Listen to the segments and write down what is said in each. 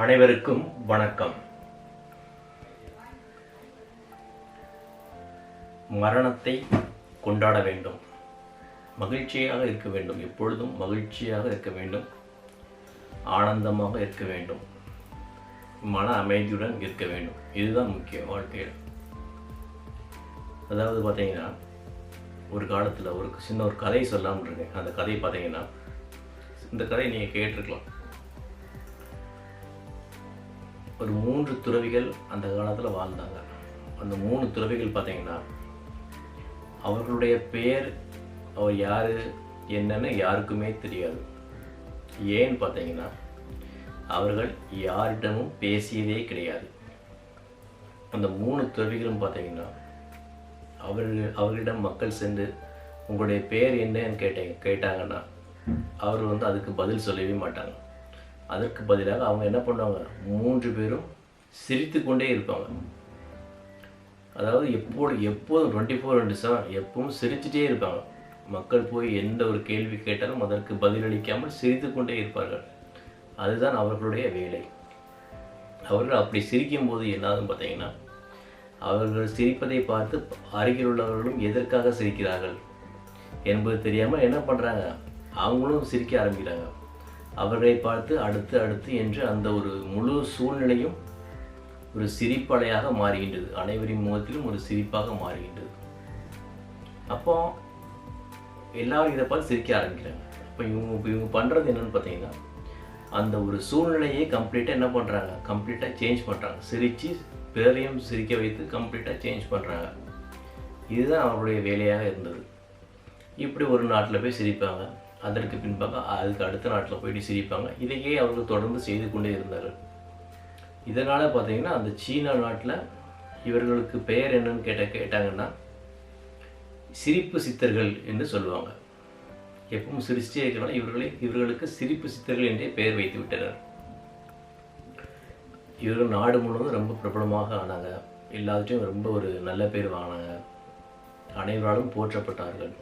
அனைவருக்கும் வணக்கம். மரணத்தை கொண்டாட வேண்டும். மகிழ்ச்சியாக இருக்க வேண்டும். எப்பொழுதும் மகிழ்ச்சியாக இருக்க வேண்டும். ஆனந்தமாக இருக்க வேண்டும். மன அமைதியுடன் இருக்க வேண்டும். இதுதான் முக்கிய வாழ்க்கையில். அதாவது பார்த்தீங்கன்னா ஒரு காலத்தில் ஒரு சின்ன ஒரு கதை சொல்லாமல் இருக்கேன் அந்த கதை பார்த்தீங்கன்னா இந்த கதையை நீங்கள் கேட்டிருக்கலாம். ஒரு மூன்று துறவிகள் அந்த காலத்தில் வாழ்ந்தாங்க. அந்த மூணு துறவிகள் பார்த்தீங்கன்னா அவர்களுடைய பெயர் அவர் யார் என்னன்னு யாருக்குமே தெரியாது. ஏன்னு பார்த்தீங்கன்னா அவர்கள் யாரிடமும் பேசியதே கிடையாது. அந்த மூணு துறவிகளும் பார்த்தீங்கன்னா அவர்கள் அவர்களிடம் மக்கள் சென்று உங்களுடைய பேர் என்னன்னு கேட்டேன் கேட்டாங்கன்னா அவர் வந்து அதுக்கு பதில் சொல்லவே மாட்டாங்க. அதற்கு பதிலாக அவங்க என்ன பண்ணுவாங்க? மூன்று பேரும் சிரித்து கொண்டே இருப்பாங்க. அதாவது எப்போது எப்போதும் டுவெண்ட்டி ஃபோர் இன்ட்டு செவன் எப்பவும் சிரிச்சுட்டே இருப்பாங்க. மக்கள் போய் எந்த ஒரு கேள்வி கேட்டாலும் அதற்கு பதிலளிக்காமல் சிரித்து கொண்டே இருப்பார்கள். அதுதான் அவர்களுடைய வேலை. அவர்கள் அப்படி சிரிக்கும் போது என்னாதுன்னு பார்த்தீங்கன்னா அவர்கள் சிரிப்பதை பார்த்து அருகில் உள்ளவர்களும் எதற்காக சிரிக்கிறார்கள் என்பது தெரியாமல் என்ன பண்ணுறாங்க அவங்களும் சிரிக்க ஆரம்பிக்கிறாங்க. அவர்களை பார்த்து அடுத்து அடுத்து என்று அந்த ஒரு முழு சூழ்நிலையும் ஒரு சிரிப்பலையாக மாறுகின்றது. அனைவரின் முகத்திலும் ஒரு சிரிப்பாக மாறுகின்றது. அப்போ எல்லாரும் இதை பார்த்து சிரிக்க ஆரம்பிக்கிறாங்க. இப்போ இவங்க இப்போ இவங்க பண்ணுறது என்னன்னு பார்த்தீங்கன்னா அந்த ஒரு சூழ்நிலையை கம்ப்ளீட்டாக என்ன பண்ணுறாங்க கம்ப்ளீட்டாக சேஞ்ச் பண்ணுறாங்க சிரித்து பிறரையும் சிரிக்க வைத்து கம்ப்ளீட்டாக சேஞ்ச் பண்ணுறாங்க இதுதான் அவருடைய வேலையாக இருந்தது. இப்படி ஒரு நாட்டில் போய் சிரிப்பாங்க. அதற்கு பின்பாக அதுக்கு அடுத்த நாட்டில் போயிட்டு சிரிப்பாங்க. இதையே அவர்கள் தொடர்ந்து செய்து கொண்டே இருந்தார்கள். இதனால் பார்த்தீங்கன்னா அந்த சீனா நாட்டில் இவர்களுக்கு பெயர் என்னன்னு கேட்ட கேட்டாங்கன்னா சிரிப்பு சித்தர்கள் என்று சொல்லுவாங்க. எப்பவும் சிரிச்சே இருக்கிறனால இவர்களை இவர்களுக்கு சிரிப்பு சித்தர்கள் என்றே பெயர் வைத்து விட்டனர். இவர்கள் நாடு முழுவதும் ரொம்ப பிரபலமாக ஆனாங்க. எல்லாத்தையும் ரொம்ப ஒரு நல்ல பேர் வாங்கினாங்க. அனைவராலும் போற்றப்பட்டார்கள்.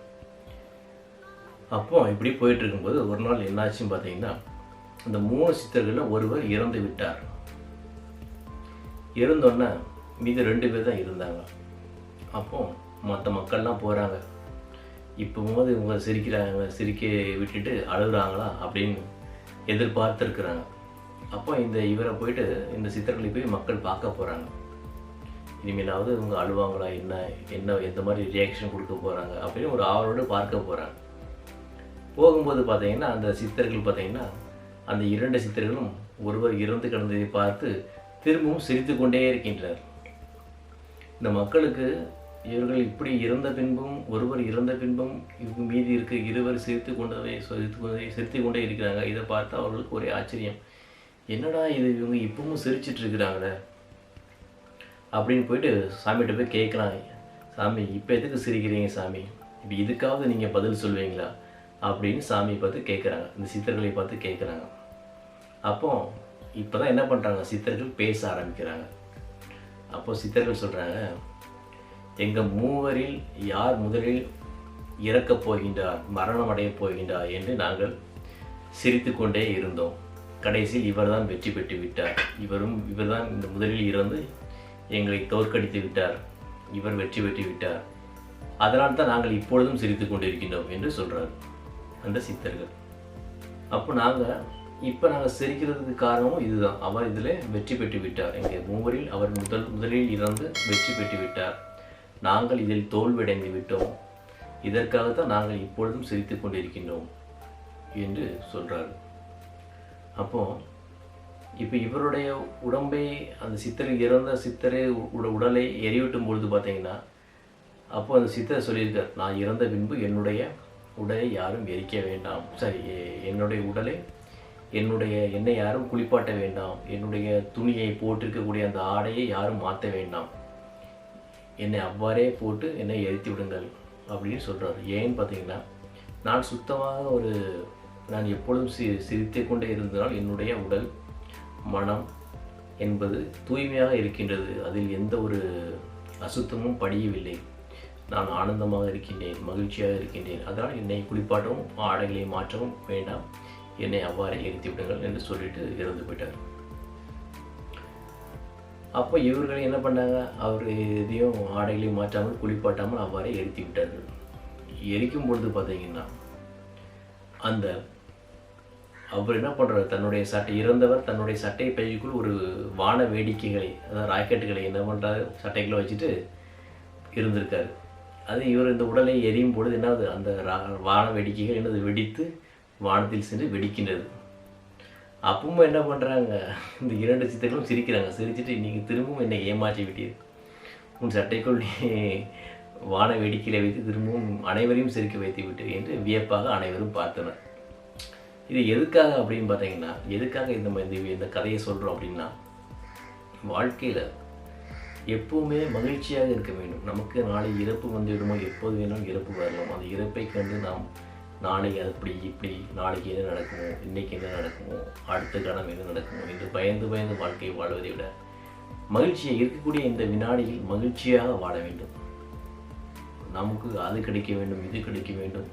அப்போ இப்படி போயிட்டு இருக்கும்போது ஒரு நாள் என்னாச்சுன்னு பார்த்தீங்கன்னா அந்த மூணு சித்தர்களில் ஒருவர் இறந்து விட்டார். இருந்தோன்னே மீதி ரெண்டு பேர் தான் இருந்தாங்க. அப்போ மற்ற மக்கள்லாம் போகிறாங்க இப்போ போது இவங்க சிரிக்கிறாங்க சிரிக்க விட்டுட்டு அழுகுறாங்களா அப்படின்னு எதிர்பார்த்துருக்குறாங்க. அப்போ இந்த இவரை போயிட்டு இந்த சித்தர்களை போய் மக்கள் பார்க்க போகிறாங்க இனிமேலாவது இவங்க அழுவாங்களா என்ன என்ன எந்த மாதிரி ரியாக்ஷன் கொடுக்க போகிறாங்க அப்படின்னு ஒரு ஆவலோடு பார்க்க போகிறாங்க போகும்போது பார்த்தீங்கன்னா அந்த சித்தர்கள் பார்த்தீங்கன்னா அந்த இரண்டு சித்தர்களும் ஒருவர் இறந்து கிடந்ததை பார்த்து திரும்பவும் சிரித்து கொண்டே இருக்கின்றார் இந்த மக்களுக்கு இவர்கள் இப்படி இறந்த பின்பும் ஒருவர் இறந்த பின்பும் இவங்க மீதி இருக்க இருவர் சிரித்து கொண்டதை சிரித்து கொண்டே சிரித்து கொண்டே இருக்கிறாங்க. இதை பார்த்து அவர்களுக்கு ஒரே ஆச்சரியம். என்னடா இது இவங்க இப்பவும் சிரிச்சிட்டு இருக்கிறாங்களே அப்படின்னு போயிட்டு சாமிகிட்ட போய் கேட்கலாம். சாமி இப்போ எதுக்கு சிரிக்கிறீங்க சாமி? இப்போ இதுக்காவது நீங்கள் பதில் சொல்வீங்களா? அப்படின்னு சாமியை பார்த்து கேட்குறாங்க இந்த சித்தர்களை பார்த்து கேட்குறாங்க அப்போ இப்போ தான் என்ன பண்ணுறாங்க சித்தர்கள் பேச ஆரம்பிக்கிறாங்க. அப்போ சித்தர்கள் சொல்கிறாங்க எங்கள் மூவரில் யார் முதலில் இறக்கப் போகின்றார் மரணம் அடையப் போகின்றார் என்று நாங்கள் சிரித்து கொண்டே இருந்தோம். கடைசியில் இவர்தான் வெற்றி பெற்று விட்டார். இவரும் இவர்தான் இந்த முதலில் இறந்து எங்களை தோற்கடித்து விட்டார். இவர் வெற்றி பெற்று விட்டார். அதனால் தான் நாங்கள் இப்பொழுதும் சிரித்து கொண்டிருக்கின்றோம் என்று சொல்கிறார் அந்த சித்தர்கள். அப்போ நாங்கள் இப்போ நாங்கள் சிரிக்கிறதுக்கு காரணமும் இதுதான். அவர் இதில் வெற்றி பெற்று விட்டார். எங்கள் மூவரில் அவர் முதல் முதலில் இறந்து வெற்றி பெற்று விட்டார். நாங்கள் இதில் தோல்வியடைந்து விட்டோம். இதற்காகத்தான் நாங்கள் இப்பொழுதும் சிரித்து கொண்டிருக்கின்றோம் என்று சொல்கிறார் அப்போ இப்போ இவருடைய உடம்பை அந்த சித்தர் இறந்த சித்தரை உடலை எரியூட்டும் பொழுது பார்த்தீங்கன்னா அப்போ அந்த சித்தர் சொல்லியிருக்கார் நான் இறந்த பின்பு என்னுடைய உடலை யாரும் எரிக்க வேண்டாம். சரி என்னுடைய உடலை என்னுடைய என்னை யாரும் குளிப்பாட்ட வேண்டாம். என்னுடைய துணியை போட்டிருக்கக்கூடிய அந்த ஆடையை யாரும் மாற்ற வேண்டாம். என்னை அவ்வாறே போட்டு என்னை எரித்து விடுங்கள் அப்படின்னு சொல்கிறார் ஏன்னு பார்த்தீங்கன்னா நான் சுத்தமாக ஒரு நான் எப்பொழுதும் சி சிரித்து கொண்டே இருந்தால் என்னுடைய உடல் மனம் என்பது தூய்மையாக இருக்கின்றது. அதில் எந்த ஒரு அசுத்தமும் படியவில்லை. நான் ஆனந்தமாக இருக்கின்றேன் மகிழ்ச்சியாக இருக்கின்றேன். அதனால் என்னை குளிப்பாட்டவும் ஆடைகளை மாற்றவும் வேண்டாம். என்னை அவ்வாறே எரித்து விடுங்கள் என்று சொல்லிட்டு இறந்து போயிட்டார். அப்போ இவர்கள் என்ன பண்ணாங்க? அவர் எதையும் ஆடைகளையும் மாற்றாமல் குளிப்பாட்டாமல் அவ்வாறே எரித்து விட்டார்கள். எரிக்கும் பொழுது பார்த்தீங்கன்னா அந்த அவர் என்ன பண்ணுறாரு தன்னுடைய சட்டை இறந்தவர் தன்னுடைய சட்டை பைக்குள் ஒரு வான வேடிக்கைகளை அதாவது ராக்கெட்டுகளை என்ன பண்ணுறாரு சட்டைகளை வச்சுட்டு இருந்திருக்காரு. அது இவர் இந்த உடலை எரியும் பொழுது என்னது? அந்த வான வெடிக்கைகள் என்னது? வெடித்து வானத்தில் சென்று வெடிக்கின்றது. அப்பவும் என்ன பண்ணுறாங்க இந்த இரண்டு சித்தர்களும் சிரிக்கிறாங்க. சிரிச்சிட்டு நீங்கள் திரும்பவும் என்னை ஏமாற்றி விட்டீர். உன் சட்டைக்குள் நீ வான வேடிக்கையில வைத்து திரும்பவும் அனைவரையும் சிரிக்க வைத்து விட்டீர் என்று வியப்பாக அனைவரும் பார்த்தனர். இது எதுக்காக அப்படின்னு பார்த்தீங்கன்னா எதுக்காக இந்த இந்த கதையை சொல்கிறோம் அப்படின்னா வாழ்க்கையில் எப்போவுமே மகிழ்ச்சியாக இருக்க வேண்டும். நமக்கு நாளை இறப்பு வந்துவிடுமோ? எப்போது வேணும் இறப்பு வரலாம். அந்த இறப்பை கண்டு நாம் நாளை அப்படி இப்படி நாளைக்கு என்ன நடக்குமோ இன்னைக்கு என்ன நடக்குமோ அடுத்த கணம் என்ன நடக்குமோ என்று பயந்து பயந்து வாழ்க்கையை வாழ்வதை விட மகிழ்ச்சியை இருக்கக்கூடிய இந்த வினாடியில் மகிழ்ச்சியாக வாழ வேண்டும். நமக்கு அது கிடைக்க வேண்டும் இது கிடைக்க வேண்டும்.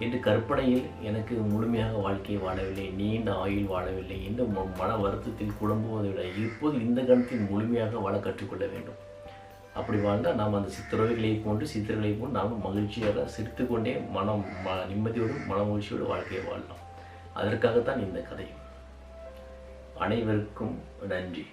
என்று கற்பனையில் எனக்கு முழுமையாக வாழ்க்கையை வாழவில்லை நீண்ட ஆயுள் வாழவில்லை என்று ம- மன வருத்தத்தில் குழம்புவதை விட இப்போது இந்த கணத்தில் முழுமையாக வாழ கற்றுக்கொள்ள வேண்டும். அப்படி வாழ்ந்தால் நாம் அந்த சித்திரவைகளை போன்று சித்திரங்களை போன்று நாம் மகிழ்ச்சியாக சிரித்துக்கொண்டே மனம் ம நிம்மதியோடு மன மகிழ்ச்சியோடு வாழ்க்கையை வாழலாம். அதற்காகத்தான் இந்த கதை. அனைவருக்கும் நன்றி.